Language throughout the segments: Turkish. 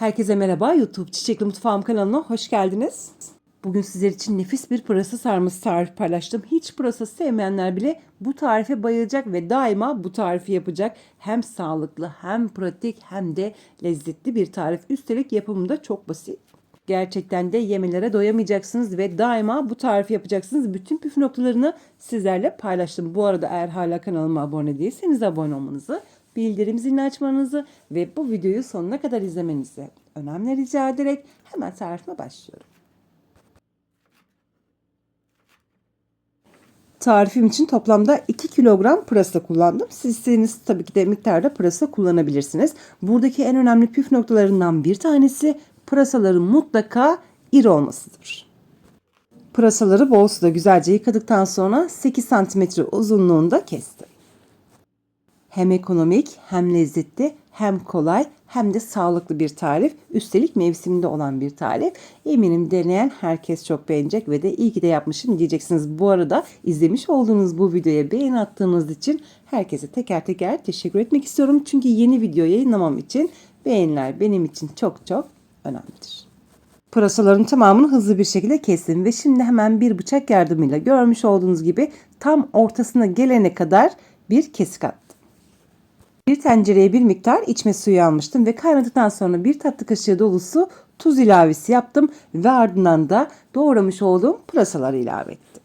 Herkese merhaba YouTube Çiçekli Mutfağım kanalına hoş geldiniz. Bugün sizler için nefis bir pırasa sarması tarifi paylaştım. Hiç pırasa sevmeyenler bile bu tarife bayılacak ve daima bu tarifi yapacak. Hem sağlıklı hem pratik hem de lezzetli bir tarif. Üstelik yapımı da çok basit. Gerçekten de yemelere doyamayacaksınız ve daima bu tarifi yapacaksınız. Bütün püf noktalarını sizlerle paylaştım. Bu arada eğer hala kanalıma abone değilseniz abone olmanızı, bildirim zilini açmanızı ve bu videoyu sonuna kadar izlemenizi önemli rica ederek hemen tarifime başlıyorum. Tarifim için toplamda 2 kilogram pırasa kullandım. Siz istediğiniz tabii ki de miktarda pırasa kullanabilirsiniz. Buradaki en önemli püf noktalarından bir tanesi pırasaların mutlaka iri olmasıdır. Pırasaları bol suda güzelce yıkadıktan sonra 8 cm uzunluğunda kestim. Hem ekonomik hem lezzetli hem kolay hem de sağlıklı bir tarif. Üstelik mevsiminde olan bir tarif. Eminim deneyen herkes çok beğenecek ve de iyi ki de yapmışım diyeceksiniz. Bu arada izlemiş olduğunuz bu videoya beğeni attığınız için herkese teker teker teşekkür etmek istiyorum. Çünkü yeni video yayınlamam için beğeniler benim için çok çok önemlidir. Pırasaların tamamını hızlı bir şekilde kestim ve şimdi hemen bir bıçak yardımıyla görmüş olduğunuz gibi tam ortasına gelene kadar bir kesik attım. Bir tencereye bir miktar içme suyu almıştım ve kaynadıktan sonra bir tatlı kaşığı dolusu tuz ilavesi yaptım ve ardından da doğramış olduğum pırasaları ilave ettim.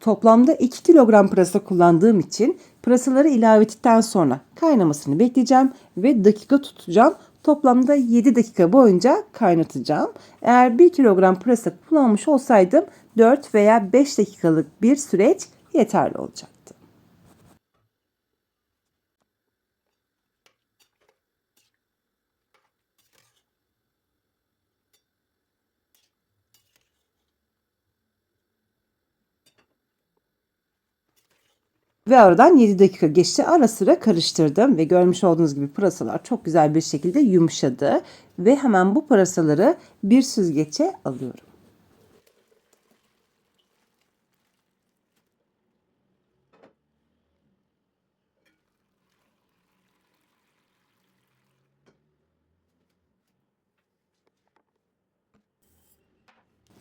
Toplamda 2 kilogram pırasa kullandığım için pırasaları ilave ettikten sonra kaynamasını bekleyeceğim ve dakika tutacağım. Toplamda 7 dakika boyunca kaynatacağım. Eğer 1 kilogram pırasa kullanmış olsaydım 4 veya 5 dakikalık bir süreç yeterli olacaktı. Ve aradan 7 dakika geçti. Ara sıra karıştırdım ve görmüş olduğunuz gibi pırasalar çok güzel bir şekilde yumuşadı. Ve hemen bu pırasaları bir süzgece alıyorum.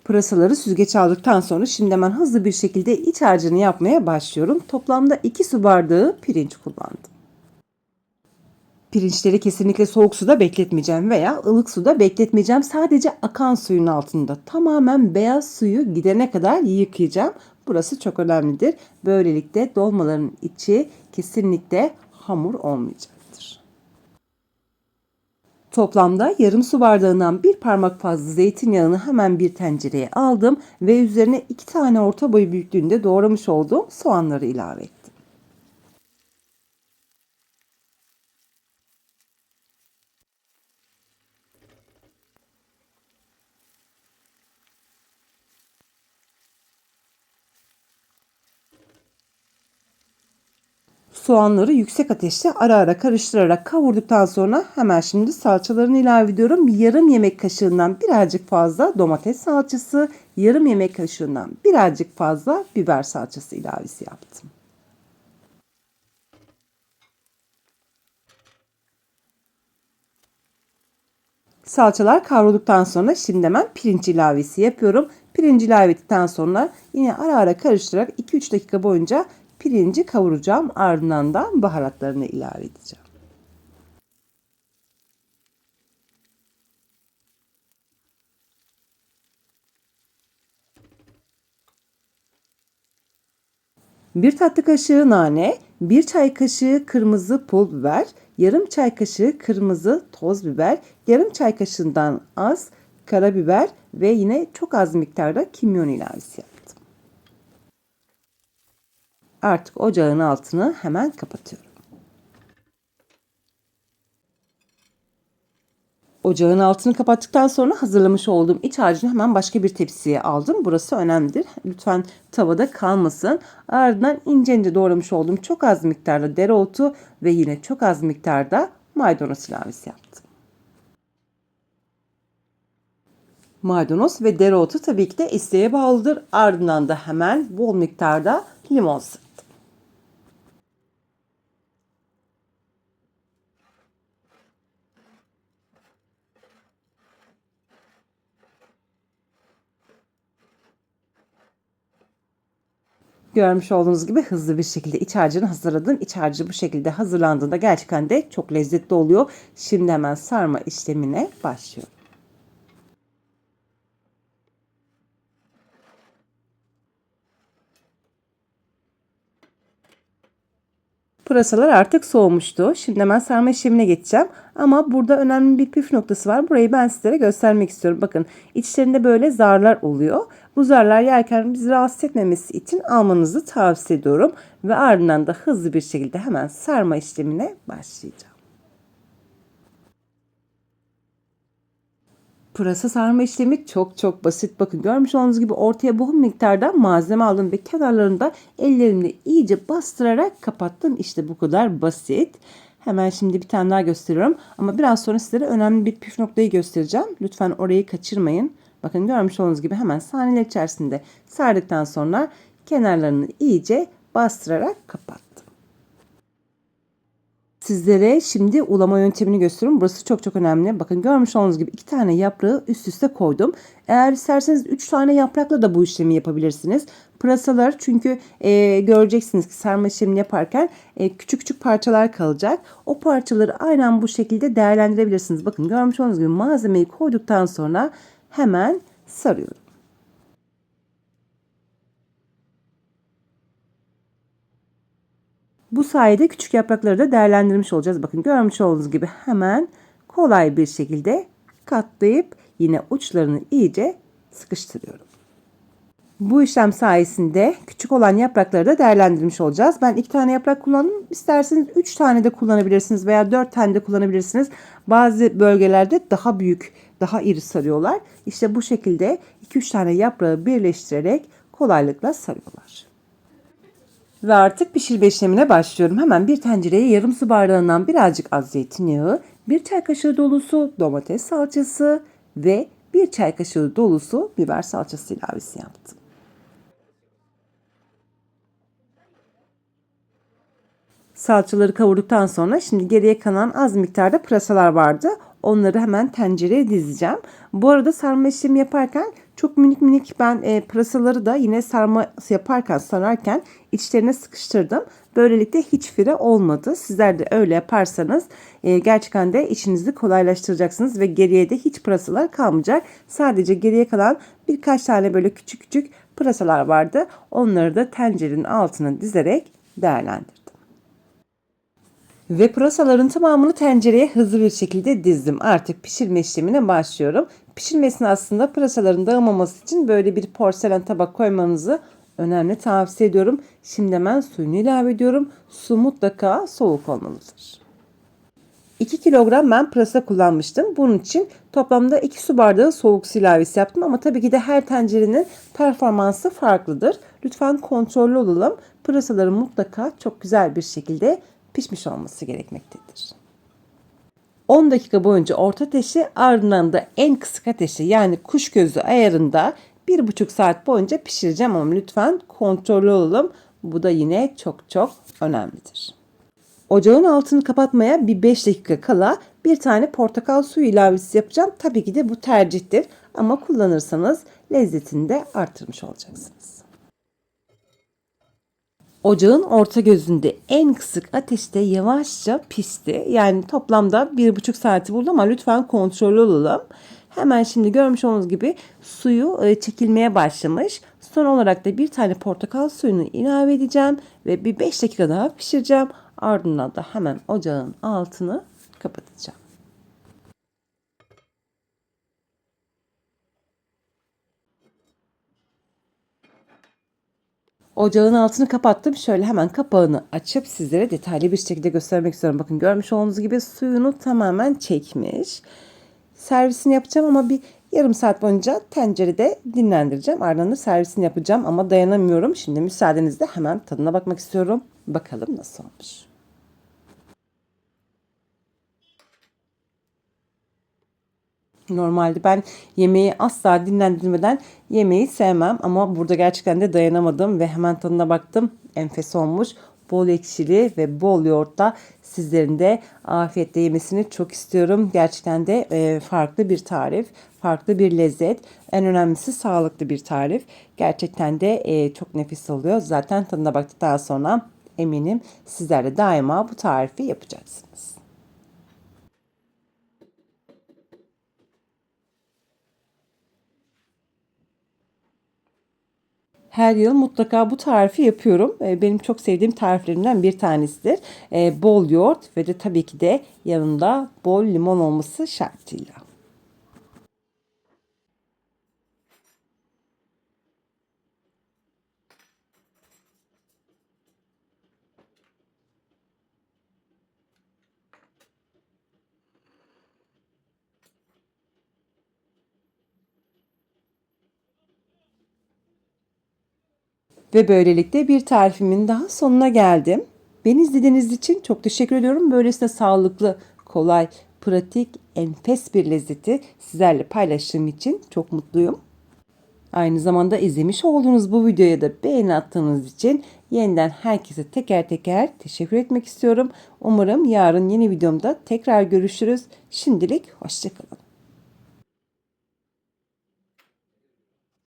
Pırasaları süzgeç aldıktan sonra şimdi hemen hızlı bir şekilde iç harcını yapmaya başlıyorum. Toplamda 2 su bardağı pirinç kullandım. Pirinçleri kesinlikle soğuk suda bekletmeyeceğim veya ılık suda bekletmeyeceğim. Sadece akan suyun altında tamamen beyaz suyu gidene kadar yıkayacağım. Burası çok önemlidir. Böylelikle dolmaların içi kesinlikle hamur olmayacak. Toplamda yarım su bardağından bir parmak fazla zeytinyağını hemen bir tencereye aldım ve üzerine iki tane orta boy büyüklüğünde doğramış olduğum soğanları ilave ettim. Soğanları yüksek ateşte ara ara karıştırarak kavurduktan sonra hemen şimdi salçalarını ilave ediyorum. Yarım yemek kaşığından birazcık fazla domates salçası, yarım yemek kaşığından birazcık fazla biber salçası ilavesi yaptım. Salçalar kavrulduktan sonra şimdi hemen pirinç ilavesi yapıyorum. Pirinç ilave ettikten sonra yine ara ara karıştırarak 2-3 dakika boyunca pirinci kavuracağım. Ardından da baharatlarını ilave edeceğim. Bir tatlı kaşığı nane, bir çay kaşığı kırmızı pul biber, yarım çay kaşığı kırmızı toz biber, yarım çay kaşığından az karabiber ve yine çok az miktarda kimyon ilavesi. Artık ocağın altını hemen kapatıyorum. Ocağın altını kapattıktan sonra hazırlamış olduğum iç harcını hemen başka bir tepsiye aldım. Burası önemlidir. Lütfen tavada kalmasın. Ardından ince ince doğramış olduğum çok az miktarda dereotu ve yine çok az miktarda maydanoz ilavesi yaptım. Maydanoz ve dereotu tabii ki de isteğe bağlıdır. Ardından da hemen bol miktarda limon sık. Görmüş olduğunuz gibi hızlı bir şekilde iç harcını hazırladım. İç harcı bu şekilde hazırlandığında gerçekten de çok lezzetli oluyor. Şimdi hemen sarma işlemine başlıyorum. Pırasalar artık soğumuştu. Şimdi hemen sarma işlemine geçeceğim. Ama burada önemli bir püf noktası var. Burayı ben sizlere göstermek istiyorum. Bakın içlerinde böyle zarlar oluyor. Bu zarlar yerken bizi rahatsız etmemesi için almanızı tavsiye ediyorum. Ve ardından da hızlı bir şekilde hemen sarma işlemine başlayacağım. Pırasa sarma işlemi çok çok basit. Bakın görmüş olduğunuz gibi ortaya bu miktarda malzeme aldım ve kenarlarında ellerimle iyice bastırarak kapattım. İşte bu kadar basit. Hemen şimdi bir tane daha gösteriyorum. Ama biraz sonra sizlere önemli bir püf noktayı göstereceğim. Lütfen orayı kaçırmayın. Bakın görmüş olduğunuz gibi hemen saniyeler içerisinde sardıktan sonra kenarlarını iyice bastırarak kapat. Sizlere şimdi ulama yöntemini gösteriyorum. Burası çok çok önemli. Bakın görmüş olduğunuz gibi iki tane yaprağı üst üste koydum. Eğer isterseniz üç tane yaprakla da bu işlemi yapabilirsiniz. Pırasalar çünkü e, göreceksiniz ki sarma işlemini yaparken e, küçük küçük parçalar kalacak. O parçaları aynen bu şekilde değerlendirebilirsiniz. Bakın görmüş olduğunuz gibi malzemeyi koyduktan sonra hemen sarıyorum. Bu sayede küçük yaprakları da değerlendirmiş olacağız. Bakın görmüş olduğunuz gibi hemen kolay bir şekilde katlayıp yine uçlarını iyice sıkıştırıyorum. Bu işlem sayesinde küçük olan yaprakları da değerlendirmiş olacağız. Ben iki tane yaprak kullandım. İsterseniz üç tane de kullanabilirsiniz veya dört tane de kullanabilirsiniz. Bazı bölgelerde daha büyük, daha iri sarıyorlar. İşte bu şekilde iki üç tane yaprağı birleştirerek kolaylıkla sarıyorlar. Ve artık pişirme işlemine başlıyorum. Hemen bir tencereye yarım su bardağından birazcık az zeytinyağı, bir çay kaşığı dolusu domates salçası ve bir çay kaşığı dolusu biber salçası ilavesi yaptım. Salçaları kavurduktan sonra şimdi geriye kalan az miktarda pırasalar vardı. Onları hemen tencereye dizeceğim. Bu arada sarma işlemi yaparken çok minik minik ben e, pırasaları da yine sarma yaparken sararken içlerine sıkıştırdım. Böylelikle hiç fire olmadı. Sizler de öyle yaparsanız e, gerçekten de işinizi kolaylaştıracaksınız ve geriye de hiç pırasalar kalmayacak. Sadece geriye kalan birkaç tane böyle küçük küçük pırasalar vardı. Onları da tencerenin altına dizerek değerlendirdim. Ve pırasaların tamamını tencereye hızlı bir şekilde dizdim. Artık pişirme işlemine başlıyorum. Pişirmesini aslında pırasaların dağılmaması için böyle bir porselen tabak koymanızı önemli tavsiye ediyorum. Şimdi hemen suyunu ilave ediyorum. Su mutlaka soğuk olmalıdır. 2 kilogram ben pırasa kullanmıştım. Bunun için toplamda 2 su bardağı soğuk su ilavesi yaptım. Ama tabii ki de her tencerenin performansı farklıdır. Lütfen kontrollü olalım. Pırasaların mutlaka çok güzel bir şekilde pişmiş olması gerekmektedir. 10 dakika boyunca orta ateşi ardından da en kısık ateşi yani kuş gözü ayarında 1,5 saat boyunca pişireceğim ama lütfen kontrollü olalım. Bu da yine çok çok önemlidir. Ocağın altını kapatmaya bir 5 dakika kala bir tane portakal suyu ilavesi yapacağım. Tabii ki de bu tercihtir ama kullanırsanız lezzetini de artırmış olacaksınız. Ocağın orta gözünde en kısık ateşte yavaşça pişti. Yani toplamda bir buçuk saati buldu ama lütfen kontrollü olalım. Hemen şimdi görmüş olduğunuz gibi suyu e, çekilmeye başlamış. Son olarak da bir tane portakal suyunu ilave edeceğim ve bir 5 dakika daha pişireceğim. Ardından da hemen ocağın altını kapatacağım. Ocağın altını kapattım. Şöyle hemen kapağını açıp sizlere detaylı bir şekilde göstermek istiyorum. Bakın görmüş olduğunuz gibi suyunu tamamen çekmiş. Servisini yapacağım ama bir yarım saat boyunca tencerede dinlendireceğim. Ardından da servisini yapacağım ama dayanamıyorum. Şimdi müsaadenizle hemen tadına bakmak istiyorum. Bakalım nasıl olmuş. Normalde ben yemeği asla dinlendirmeden yemeği sevmem ama burada gerçekten de dayanamadım ve hemen tadına baktım. Enfes olmuş. bol ekşili ve bol yoğurtla sizlerin de afiyetle yemesini çok istiyorum. Gerçekten de e, farklı bir tarif, farklı bir lezzet. En önemlisi sağlıklı bir tarif. Gerçekten de e, çok nefis oluyor. Zaten tadına baktıktan sonra eminim sizler de daima bu tarifi yapacaksınız. Her yıl mutlaka bu tarifi yapıyorum. E, Benim çok sevdiğim tariflerimden bir tanesidir. E, Bol yoğurt ve de tabii ki de yanında bol limon olması şartıyla. Ve böylelikle bir tarifimin daha sonuna geldim. Beni izlediğiniz için çok teşekkür ediyorum. Böylesine sağlıklı, kolay, pratik, enfes bir lezzeti sizlerle paylaştığım için çok mutluyum. Aynı zamanda izlemiş olduğunuz bu videoya da beğeni attığınız için yeniden herkese teker teker teşekkür etmek istiyorum. Umarım yarın yeni videomda tekrar görüşürüz. Şimdilik hoşçakalın.